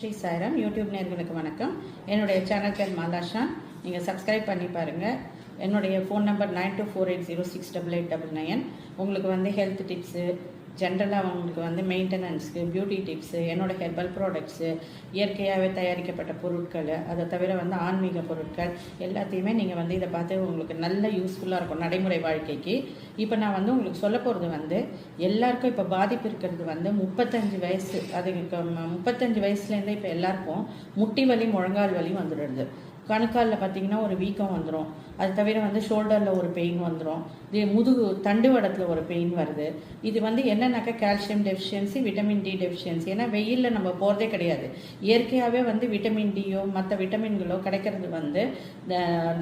Sri Sairam. YouTube நேர்களுக்கு வணக்கம். என்னுடைய சேனல் பேர் மாலாஷான் நீங்கள் சப்ஸ்கிரைப் பண்ணி பாருங்கள் என்னுடைய phone number nine two four eight zero six double eight double nine உங்களுக்கு வந்து ஹெல்த் டிப்ஸு ஜென்ரலாக உங்களுக்கு வந்து மெயின்டெனன்ஸ்க்கு பியூட்டி டிப்ஸு என்னோட ஹெர்பல் ப்ராடக்ட்ஸு இயற்கையாகவே தயாரிக்கப்பட்ட பொருட்கள் அதை தவிர வந்து ஆன்மீக பொருட்கள் எல்லாத்தையுமே நீங்கள் வந்து இதை பார்த்து உங்களுக்கு நல்ல யூஸ்ஃபுல்லாக இருக்கும் நடைமுறை வாழ்க்கைக்கு. இப்போ நான் வந்து உங்களுக்கு சொல்ல போகிறது வந்து எல்லாருக்கும் இப்போ பாதிப்பு இருக்கிறது வந்து முப்பத்தஞ்சு வயசு அதுக்கு முப்பத்தஞ்சு வயசுலேருந்தே இப்போ எல்லாருக்கும் முட்டி வலி முழங்கால் வலி வந்துடுது. கணுக்காலில் பார்த்தீங்கன்னா ஒரு வீக்கம் வந்துடும் அது தவிர வந்து ஷோல்டரில் ஒரு பெயின் வந்துடும் இது முதுகு தண்டுவடத்தில் ஒரு பெயின் வருது. இது வந்து என்னன்னாக்கா calcium deficiency vitamin D deficiency ஏன்னா வெயிலில் நம்ம போகிறதே கிடையாது. இயற்கையாகவே வந்து விட்டமின் டியோ மற்ற விட்டமின்களோ கிடைக்கிறது வந்து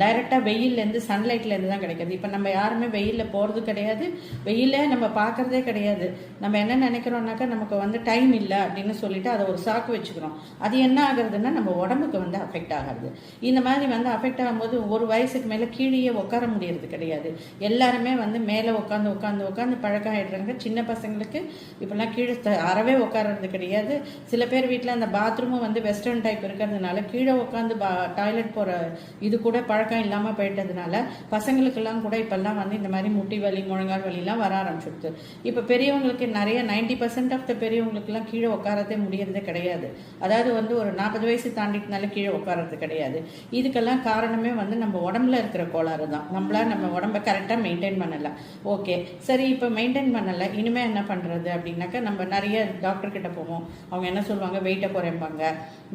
டைரெக்டாக வெயில்லேருந்து சன்லைட்லேருந்து தான் கிடைக்கிறது. இப்போ நம்ம யாருமே வெயிலில் போகிறது கிடையாது. வெயிலே நம்ம பார்க்குறதே கிடையாது. நம்ம என்ன நினைக்கிறோம்னாக்கா நமக்கு வந்து டைம் இல்லை அப்படின்னு சொல்லிட்டு அதை ஒரு சாக்கு வச்சுக்கிறோம். அது என்ன ஆகுறதுன்னா நம்ம உடம்புக்கு வந்து அஃபெக்ட் ஆகிறது இந்த இந்த மாதிரி வந்து அஃபெக்ட் ஆகும்போது ஒரு வயசுக்கு மேலே கீழேயே உட்கார முடியறது கிடையாது. எல்லாருமே வந்து மேலே உட்காந்து உட்காந்து உட்காந்து பழக்கம் ஆயிடுறாங்க சின்ன பசங்களுக்கு இப்போல்லாம் கீழே த- அறவே உட்காரது கிடையாது. சில பேர் வீட்டில் அந்த பாத்ரூமும் வந்து வெஸ்டர்ன் டைப் இருக்கிறதுனால கீழே உட்காந்து பா டாய்லெட் போகிற இது கூட பழக்கம் இல்லாமல் போயிட்டதுனால பசங்களுக்கெல்லாம் கூட இப்போல்லாம் வந்து இந்த மாதிரி முட்டி வலி முழங்கால் வலிலாம் வர ஆரம்பிச்சிடுது. இப்போ பெரியவங்களுக்கு நிறைய நைன்டி பர்சன்ட் ஆஃப் த பெரியவங்களுக்குலாம் கீழே உட்காரதே முடியறதே கிடையாது. அதாவது வந்து ஒரு நாற்பது வயசு தாண்டிட்டனால கீழே உட்காரது கிடையாது. இதுக்கெல்லாம் காரணமே வந்து நம்ம உடம்புல இருக்கிற கோளாறு தான். நம்மளா நம்ம உடம்ப கரெக்டாக மெயின்டைன் பண்ணலை. ஓகே சரி இப்போ மெயின்டைன் பண்ணலை. இனிமேல் என்ன பண்ணுறது அப்படின்னாக்கா நம்ம நிறைய டாக்டர் கிட்ட போவோம். அவங்க என்ன சொல்லுவாங்க? வெயிட்டை குறைம்பாங்க.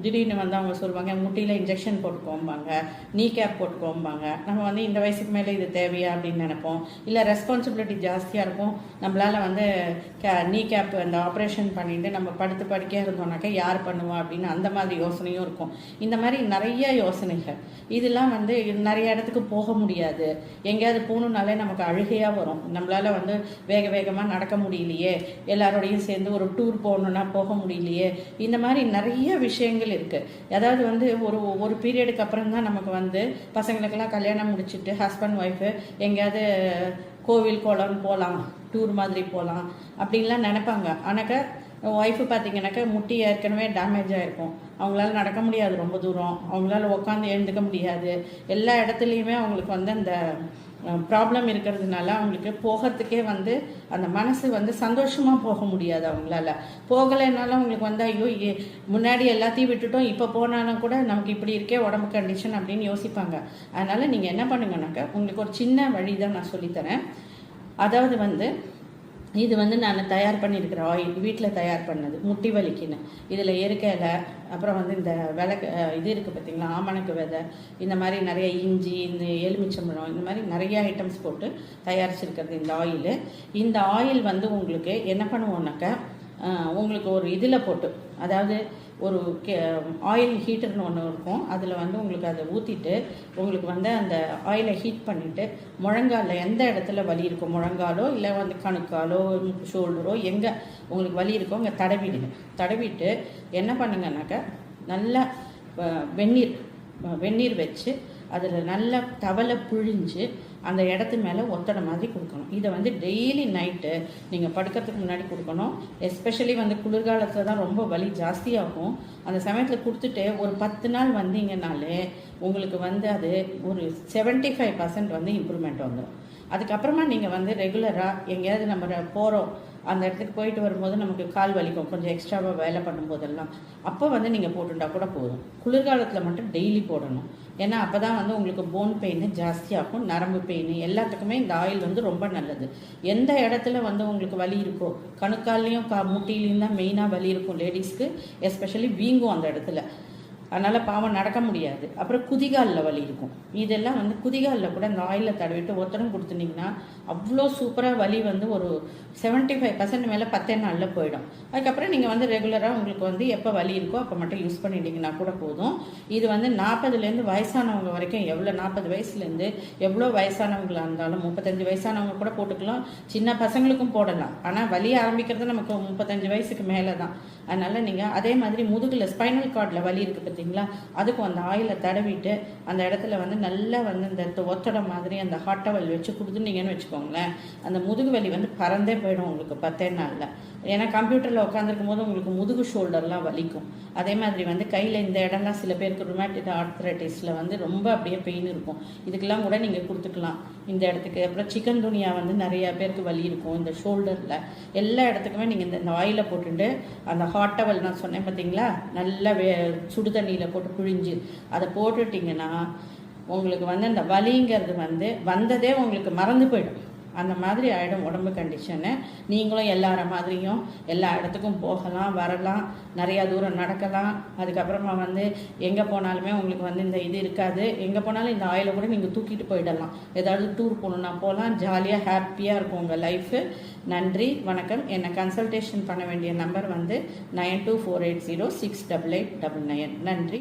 திடீர்னு வந்து அவங்க சொல்லுவாங்க முட்டியில் இன்ஜெக்ஷன் போட்டுக்கோம்பாங்க. நீ கேப் போட்டுக்கோம்பாங்க. நம்ம வந்து இந்த வயசுக்கு மேலே இது தேவையா அப்படின்னு நினைப்போம். இல்லை ரெஸ்பான்சிபிலிட்டி ஜாஸ்தியாக இருக்கும். நம்மளால வந்து கே நீ கேப் அந்த ஆப்ரேஷன் பண்ணிட்டு நம்ம படுத்து படுக்கையாக இருந்தோம்னாக்கா யார் பண்ணுவா அப்படின்னு அந்த மாதிரி யோசனையும் இருக்கும். இந்த மாதிரி நிறைய யோசனை யோசனைகள் இதெல்லாம் வந்து நிறைய இடத்துக்கு போக முடியாது. எங்கேயாவது போகணுன்னாலே நமக்கு அழுகையாக வரும். நம்மளால் வந்து வேக வேகமாக நடக்க முடியலையே. எல்லாரோடையும் சேர்ந்து ஒரு டூர் போகணுன்னா போக முடியலையே. இந்த மாதிரி நிறைய விஷயங்கள் இருக்குது அதாவது வந்து ஒரு ஒரு பீரியடுக்கு அப்புறம் தான் நமக்கு வந்து பசங்களுக்கெல்லாம் கல்யாணம் முடிச்சிட்டு ஹஸ்பண்ட் ஒய்ஃபு எங்கேயாவது கோவில் குளம் போகலாம் டூர் மாதிரி போகலாம். அப்படின்லாம் நினைப்பாங்க. ஆனாக்கா ஒய்ஃபு பார்த்தீங்கன்னாக்கா முட்டி ஏற்கனவே டேமேஜ் ஆகிருக்கும் அவங்களால நடக்க முடியாது ரொம்ப தூரம். அவங்களால உட்காந்து எழுந்துக்க முடியாது. எல்லா இடத்துலையுமே அவங்களுக்கு வந்து அந்த ப்ராப்ளம் இருக்கிறதுனால அவங்களுக்கு போகிறதுக்கே வந்து அந்த மனசு வந்து சந்தோஷமாக போக முடியாது அவங்களால. போகலைனாலும் அவங்களுக்கு வந்து ஐயோ ஏ- முன்னாடி எல்லாத்தையும் விட்டுட்டோம். இப்போ போனாலும் கூட நமக்கு இப்படி இருக்கே உடம்பு கண்டிஷன் அப்படின்னு யோசிப்பாங்க. அதனால் நீங்கள் என்ன பண்ணுங்கனாக்கா உங்களுக்கு ஒரு சின்ன வழி தான் நான் சொல்லித்தரேன். அதாவது வந்து இது வந்து நான் தயார் பண்ணியிருக்கிற ஆயில் வீட்டில் தயார் பண்ணது முட்டி வலிக்குன்னு. இதில் எருக்க இலை அப்புறம் வந்து இந்த விளக்கு இது இருக்குது பார்த்தீங்களா ஆமணக்கு விதை இந்த மாதிரி நிறைய இஞ்சி இந்த எலுமிச்சம்பழம் இந்த மாதிரி நிறைய ஐட்டம்ஸ் போட்டு தயாரிச்சிருக்கிறது இந்த ஆயில் இந்த ஆயில் வந்து உங்களுக்கு என்ன பண்ணுவோம்னாக்கா உங்களுக்கு ஒரு இதில் போட்டு அதாவது ஒரு கே ஆயில் ஹீட்டர்னு ஒன்று இருக்கும். அதில் வந்து உங்களுக்கு அதை ஊற்றிட்டு உங்களுக்கு வந்து அந்த ஆயிலை ஹீட் பண்ணிவிட்டு முழங்காலில் எந்த இடத்துல வலி இருக்கோ முழங்காலோ இல்லை வந்து கணுக்காலோ ஷோல்டரோ எங்கே உங்களுக்கு வலி இருக்கோ அங்கே தடவிடுங்க. தடவிட்டு என்ன பண்ணுங்கன்னாக்கா நல்லா வெந்நீர் வெந்நீர் வச்சு அதில் நல்லா தவலை புழிஞ்சு அந்த இடத்து மேலே ஒத்தடை மாதிரி கொடுக்கணும். இதை வந்து டெய்லி நைட்டு நீங்கள் படுக்கிறதுக்கு முன்னாடி கொடுக்கணும். எஸ்பெஷலி வந்து குளிர்காலத்தில் தான் ரொம்ப வலி ஜாஸ்தியாகும். அந்த சமயத்தில் கொடுத்துட்டு ஒரு பத்து நாள் வந்தீங்கனாலே உங்களுக்கு வந்து அது ஒரு 75% ஃபைவ் பர்சன்ட் வந்து இம்ப்ரூவ்மெண்ட் வந்துடும் அதுக்கப்புறமா நீங்கள் வந்து ரெகுலராக எங்கேயாவது நம்ம போகிறோம் அந்த இடத்துக்கு போயிட்டு வரும்போது நமக்கு கால் வலிக்கும். கொஞ்சம் எக்ஸ்ட்ராவாக வேலை பண்ணும்போதெல்லாம் அப்போ வந்து நீங்கள் போட்டுட்டா கூட போதும். குளிர்காலத்தில் மட்டும் டெய்லி போடணும். ஏன்னா அப்போ தான் வந்து உங்களுக்கு போன் பெயின் ஜாஸ்தியாகும் நரம்பு பெயின் எல்லாத்துக்குமே இந்த ஆயில் வந்து ரொம்ப நல்லது. எந்த இடத்துல வந்து உங்களுக்கு வலி இருக்கோ கணுக்கால்லையும் கா முட்டிலையும் தான் மெயினாக வலி இருக்கும் லேடிஸ்க்கு எஸ்பெஷலி வீங்கும் அந்த இடத்துல. அதனால் பாவம் நடக்க முடியாது. அப்புறம் குதிகாலில் வலி இருக்கும். இதெல்லாம் வந்து குதிகாலில் கூட இந்த ஆயிலில் தடவிட்டு ஒத்தடம் கொடுத்துனீங்கன்னா அவ்வளோ சூப்பராக வலி வந்து ஒரு 75% ஃபைவ் பர்சன்ட் மேலே பத்தே நாளில் போயிடும். அதுக்கப்புறம் நீங்கள் வந்து ரெகுலராக உங்களுக்கு வந்து எப்போ வலி இருக்கோ அப்போ மட்டும் யூஸ் பண்ணிட்டீங்கன்னா கூட போதும். இது வந்து நாற்பதுலேருந்து வயசானவங்க வரைக்கும் எவ்வளோ நாற்பது வயசுலேருந்து எவ்வளோ வயசானவங்களாக இருந்தாலும் முப்பத்தஞ்சு வயசானவங்க கூட போட்டுக்கலாம். சின்ன பசங்களுக்கும் போடலாம். ஆனால் வலி ஆரம்பிக்கிறது நமக்கு முப்பத்தஞ்சு வயசுக்கு மேலே தான் அதனால் நீங்கள் அதே மாதிரி முதுகில் ஸ்பைனல் கார்டில் வலி இருக்குது பார்த்தீங்களா அதுக்கும் அந்த ஆயிலை தடவிட்டு அந்த இடத்துல வந்து நல்லா வந்து இந்த ஒத்தடை மாதிரி அந்த ஹாட் டவல் வச்சு கொடுத்துட்டீங்கன்னு வச்சுக்கோங்களேன். அந்த முதுகு வலி வந்து பறந்தே போயிடும் உங்களுக்கு பத்தே நாளில். ஏன்னா கம்ப்யூட்டரில் உட்காந்துருக்கும் போது உங்களுக்கு முதுகு ஷோல்டர்லாம் வலிக்கும். அதே மாதிரி வந்து கையில் இந்த இடம்லாம் சில பேருக்கு ருமேட்டிக் ஆர்த்ரைட்டிஸில் வந்து ரொம்ப அப்படியே பெயின் இருக்கும். இதுக்கெல்லாம் கூட நீங்கள் கொடுத்துக்கலாம். இந்த இடத்துக்கு அப்புறம் சிக்கன் துணியா வந்து நிறையா பேருக்கு வலி இருக்கும் இந்த ஷோல்டரில் எல்லா இடத்துக்குமே நீங்கள் இந்த ஆயிலை போட்டுட்டு அந்த ஹாட் டவல் நான் சொன்னேன் பார்த்தீங்களா நல்லா வே சுடு தண்ணியில் போட்டு பிழிஞ்சு அதை போட்டுட்டிங்கன்னா உங்களுக்கு வந்து அந்த வலிங்கிறது வந்து வந்ததே உங்களுக்கு மறந்து போயிடும். அந்த மாதிரி ஆகிடும் உடம்பு கண்டிஷனு நீங்களும் எல்லார மாதிரியும் எல்லா இடத்துக்கும் போகலாம் வரலாம் நிறையா தூரம் நடக்கலாம். அதுக்கப்புறமா வந்து எங்கே போனாலுமே உங்களுக்கு வந்து இந்த இது இருக்காது. எங்கே போனாலும் இந்த ஆயிலை கூட நீங்கள் தூக்கிட்டு போயிடலாம். ஏதாவது டூர் போகணுன்னா போகலாம். ஜாலியாக ஹாப்பியாக இருக்கும் உங்கள் லைஃபு நன்றி வணக்கம். என்னை கன்சல்டேஷன் பண்ண வேண்டிய நம்பர் வந்து nine two four eight zero six double eight double nine நன்றி.